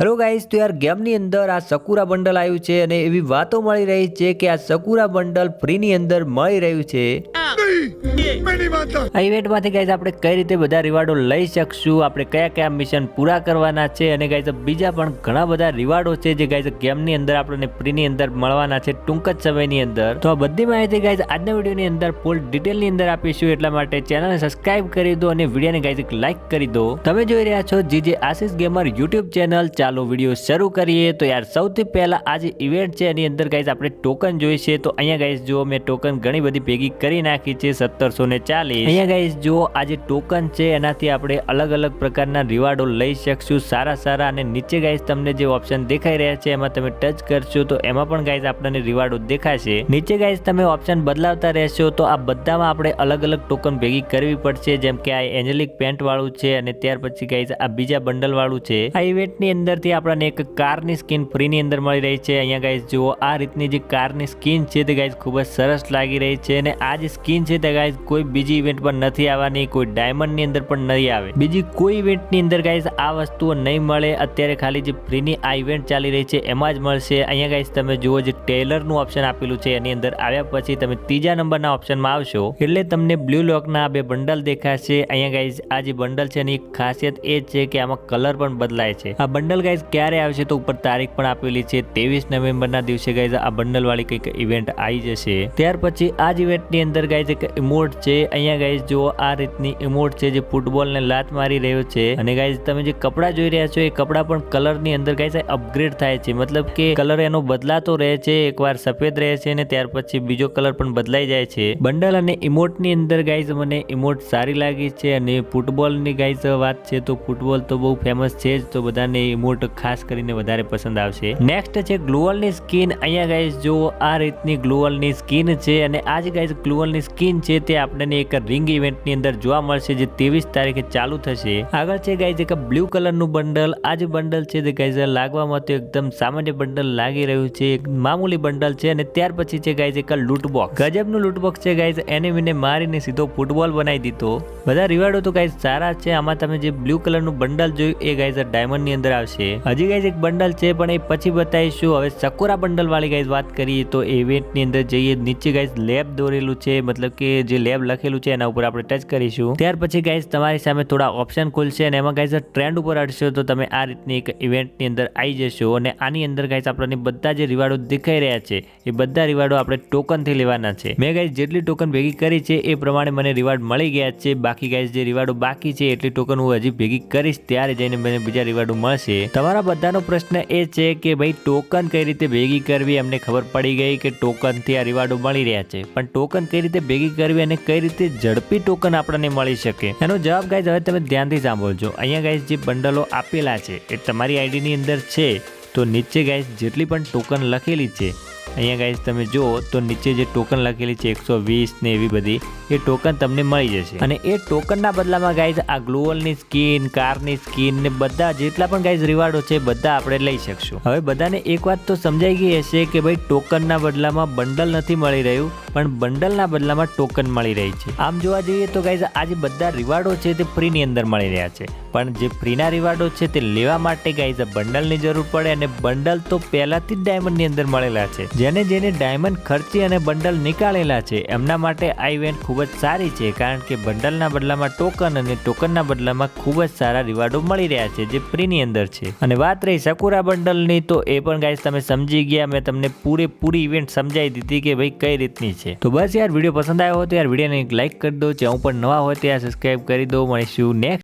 Hello guys તો યાર ગેમની અંદર આ સકુરા બંડલ આવ્યું છે અને એવી વાતો મળી રહી છે કે આ સકુરા બંડલ ફ્રીની અંદર મળી રહ્યું છે. આ ઇવેન્ટમાંથી ગાઈઝ આપણે કઈ રીતે બધા રિવાર્ડો લઈ શકશું? આપણે કયા કયા મિશન પૂરા કરવાના છે? અને ગાઈઝ બીજા પણ ઘણા બધા રિવાર્ડો છે જે ગાઈઝ ગેમની અંદર આપણને ફ્રીની અંદર મળવાના છે ટૂંક જ સમયની અંદર. તો આ બધી માહિતી ગાઈઝ આજના વિડીયોની અંદર ફૂલ ડિટેલની અંદર આપીશું. એટલા માટે ચેનલને સબસ્ક્રાઇબ કરી દો અને વિડીયોને ગાઈઝ એક લાઇક કરી દો. તમે જોઈ રહ્યા છો GJ Ashish gamer YouTube channel ચાલો વીડિયો શરૂ કરીએ. તો યાર, સૌથી પહેલા આ જે ઇવેન્ટ છે, એની અંદર ગાઈઝ આપણે ટોકન જોઈશે તો અહીંયા ગાઈઝ જો મેં ટોકન ઘણી બધી ભેગી કરી નાખી છે. સત્તરસો ને ચાલીસ. અહીંયા ગાઈઝ જો આ જે ટોકન છે, એનાથી આપણે અલગ અલગ પ્રકારના રિવાર્ડો લઈ શકશું, સારા સારા અને નીચે ગાઈઝ તમને જે ઓપ્શન દેખાઈ રહ્યા છે, એમાં તમે ટચ કરશો, તો એમાં પણ ગાઈઝ આપણને રિવાર્ડો દેખાશે. નીચે ગાઈઝ તમે ઓપ્શન બદલાવતા રહેશો, તો આ બધામાં આપણે અલગ અલગ ટોકન ભેગી કરવી પડશે, જેમ કે આ એન્જેલિક પેન્ટ વાળું છે, અને ત્યાર પછી ગાઈઝ આ બીજા બંડલ વાળું છે. આ ઇવેન્ટની અંદરથી આપણને એક કારની સ્કીન ફ્રીની અંદર મળી રહી છે. અહીંયા ગાઈઝ જુઓ આ રીતની જે કારની સ્કીન છે, તે ગાઈઝ ખૂબ જ સરસ લાગી રહી છે, અને આ જે સ્કીન છે, તે ગાઈઝ કોઈ બીજી ઇવેન્ટ પર નથી આવવાની, કોઈ ડાયમંડની અંદર પણ નહીં આવે. બીજી કોઈ ઇવેન્ટની અંદર ગાઈઝ આ વસ્તુઓ નહીં મળે. અત્યારે ખાલી જે ફ્રીની આ ઇવેન્ટ ચાલી રહી છે, એમાં જ મળશે. અહીંયા ગાઈઝ તમે જુઓ જે ટેલરનું ઓપ્શન આપેલું છે, એની અંદર આવ્યા પછી તમે ત્રીજા નંબરના ઓપ્શનમાં આવશો. એટલે તમને બ્લુ લોકના બે બંડલ દેખાશે. અહીંયા ગાઈઝ આ જે બંડલ છે, એની ખાસિયત એ છે કે આમાં કલર પણ બદલાય છે. આ બંડલ ગાઈઝ ક્યારે આવશે તો ઉપર તારીખ પણ આપેલી છે. ત્રેવીસ નવેમ્બરના દિવસે ગાઈઝ આ બંડલવાળી કંઈક ઇવેન્ટ આવી જશે. ત્યાર પછી આ જ ઇવેન્ટની અંદર ગાઈઝ એક ઇમોટ છે. અહીંયા ગાઈઝ જો આ રીતની ઇમોટ છે જે ફૂટબોલને લાત મારી રહ્યો છે. અને ગાઈઝ તમે જે કપડાં જોઈ રહ્યા છો, એ કપડાં પણ કલરની અંદર ગાઈઝ અપગ્રેડ થાય છે. મતલબ કે કલર એનો બદલાતો રહે છે, એકવાર સફેદ રહે છે અને ત્યાર પછી બીજો કલર પણ બદલાઈ જાય છે. બંડલ અને ઇમોટની અંદર ગાઈઝ મને ઇમોટ સારી લાગી છે અને ફૂટબોલની ગાઈઝ વાત છે તો ફૂટબોલ તો બહુ ફેમસ છે જ, તો બધાને ઇમોટ ખાસ કરીને વધારે પસંદ આવશે. નેક્સ્ટ છે ગ્લુઅલની સ્કીન અહીંયા ગાઈઝ જો આ રીતની ગ્લુઅલની સ્કીન છે અને આ જે ગાઈઝ ગ્લુઅલની સ્કીન છે. તે આપણને એક રિંગ ઇવેન્ટની અંદર જોવા મળશે જે ત્રેવીસ તારીખે ચાલુ થશે. આગળ છે ગાઈઝ એક બ્લુ કલરનું બંડલ આ જે બંડલ છે તે ગાઈઝ લાગવામાં તો એકદમ સામાન્ય બંડલ લાગી રહ્યું છે. એક મામૂલી બંડલ છે અને ત્યાર પછી છે ગાઈઝ એક લૂટબોક્સ ગજબનું લૂટબોક્સ છે ગાઈઝ એનિમીને મારીને સીધો ફૂટબોલ બનાવી દીધો. બધા રિવાર્ડો તો ગાઈઝ સારા છે. આમાં તમે જે બ્લુ કલરનું બંડલ જોયું, એ ગાઈઝ ડાયમંડની અંદર આવશે. હજી ગાઈઝ એક બંડલ છે, પણ એ પછી બતાવીશું. હવે સકોરા બંડલ વાળી ગાઈઝ વાત કરીએ તો ઇવેન્ટની અંદર જઈએ. નીચે ગાઈઝ લેબ દોરેલું છે. મતલબ કે જે લેબ લખેલું છે એના ઉપર આપણે ટચ કરીશું. ત્યાર પછી ગાઈઝ તમારી સામે થોડા ઓપ્શન ખુલશે અને એમાં ગાઈઝ ટ્રેન્ડ ઉપર અડશો તો તમે આ રીતની એક ઇવેન્ટની અંદર આવી જશો અને આની અંદર ગાઈઝ આપણને બધા જે રિવાર્ડો દેખાઈ રહ્યા છે, એ બધા રિવાર્ડો આપણે ટોકનથી લેવાના છે. મેં ગાઈઝ જેટલી ટોકન ભેગી કરી છે, એ પ્રમાણે મને રિવાર્ડ મળી ગયા છે. બાકી ગાઈઝ જે રિવાર્ડો બાકી છે, એટલી ટોકન હું હજી ભેગી કરીશ, ત્યારે જઈને મને બીજા રિવાર્ડો મળશે. તમારા બધાનો પ્રશ્ન એ છે કે ભાઈ ટોકન કઈ રીતે ભેગી કરવી? અમને ખબર પડી ગઈ કે ટોકનથી આ રિવાર્ડો મળી રહ્યા છે. પણ ટોકન કઈ રીતે ભેગી કરવી અને કઈ રીતે ઝડપી ટોકન આપણને મળી શકે. એનો જવાબ ગાઈઝ હવે તમે ધ્યાનથી સાંભળજો. અહીંયા ગાઈઝ જે બંડલો આપેલા છે, એ તમારી આઈડીની અંદર છે. તો નીચે ગાઈઝ જેટલી પણ ટોકન લખેલી છે, અહીંયા ગાઈઝ તમે જુઓ, તો નીચે જે ટોકન લખેલી છે, એકસો વીસ ને એવી બધી, એ ટોકન તમને મળી જશે. અને એ ટોકનના બદલામાં ગાઈઝ આ ગ્લોવલની સ્કીન કારની સ્કીન ને બધા જેટલા પણ ગાઈઝ રિવાર્ડો છે, બધા આપણે લઈ શકશું. હવે બધાને એક વાત તો સમજાઈ ગઈ હશે કે ભાઈ ટોકનના બદલામાં બંડલ નથી મળી રહ્યું. પણ બંડલના બદલામાં ટોકન મળી રહી છે. આમ જોવા જઈએ તો ગાઈઝ આ જે બધા રિવાર્ડો છે તે ફ્રીની અંદર મળી રહ્યા છે. પણ જે ફ્રીના રિવાર્ડો છે તે લેવા માટે ગાઈઝ બંડલની જરૂર પડે અને બંડલ તો પહેલાથી જ ડાયમંડની અંદર મળેલા છે. જેને જેને ડાયમંડ ખર્ચી અને બંડલ નીકાળેલા છે, એમના માટે આ ઇવેન્ટ ખૂબ જ સારી છે, કારણ કે બંડલના બદલામાં ટોકન અને ટોકનના બદલામાં ખૂબ જ સારા રિવાર્ડો મળી રહ્યા છે જે ફ્રીની અંદર છે. અને વાત રહી સકુરા બંડલની, તો એ પણ ગાઈઝ તમે સમજી ગયા, મેં તમને પૂરેપૂરી ઇવેન્ટ સમજાવી દીધી કે ભાઈ કઈ રીતની છે. તો બસ યાર, વીડિયો પસંદ આવ્યો હોય તો યાર વિડીયોને એક લાઇક કરી દો. ચેનલ પર નવા હોય ત્યાં સબસ્ક્રાઈબ કરી દો. મળીશું નેક્સ્ટ